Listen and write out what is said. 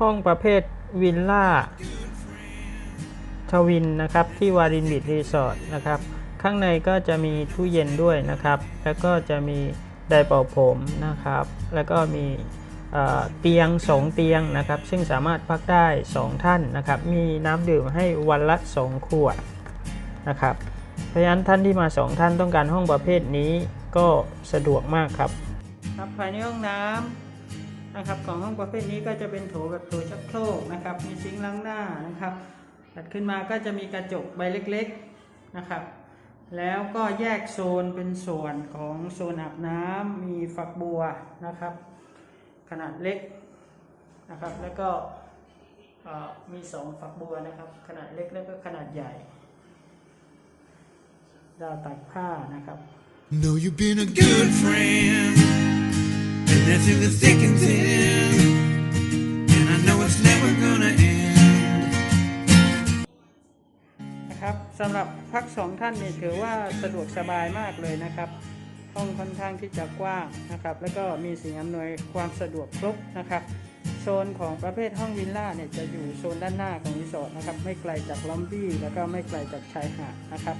ห้องประเภทวิลล่าทวินนะครับที่วารินบิดรีสอร์ทนะครับข้างในก็จะมีตู้เย็นด้วยนะครับ แล้วก็จะมีไดร์เป่าผมนะครับ แล้วก็มีเอ่อเตียง 2 เตียงนะครับ ซึ่งสามารถพักได้ 2 ท่านนะครับ มีน้ำดื่มให้วันละ 2 ขวดนะครับ เพราะฉะนั้นท่านที่มา 2 ท่านต้องการห้องประเภทนี้ก็สะดวกมากครับ ครับภายในห้องน้ำ นะครับของห้องประเภทนี้ก็จะเป็นโถแบบโถชักโครกนะครับ มีซิงค์ล้างหน้านะครับถัดขึ้นมาก็จะมีกระจกใบเล็กๆนะครับ แล้วก็แยกโซนเป็นส่วนของโซนอาบน้ำมีฝักบัวนะครับ ขนาดเล็กนะครับ แล้วก็มีสองฝักบัวนะครับ ขนาดเล็กแล้วก็ขนาดใหญ่ดาวตักผ้านะครับ Know you've been a good friend, and that's in the thick and thin. And I know it's never gonna end. นะครับสำหรับพักสองท่านเนี่ยถือว่าสะดวกสบายมากเลยนะครับห้องค่อนข้างที่จะกว้างนะครับ แล้วก็มีสิ่งอำนวยความสะดวกครบนะครับโซนของประเภทห้องวิลล่าเนี่ยจะอยู่โซนด้านหน้าของรีสอร์ทนะครับ ไม่ไกลจากล็อบบี้แล้วก็ไม่ไกลจากชายหาดนะครับ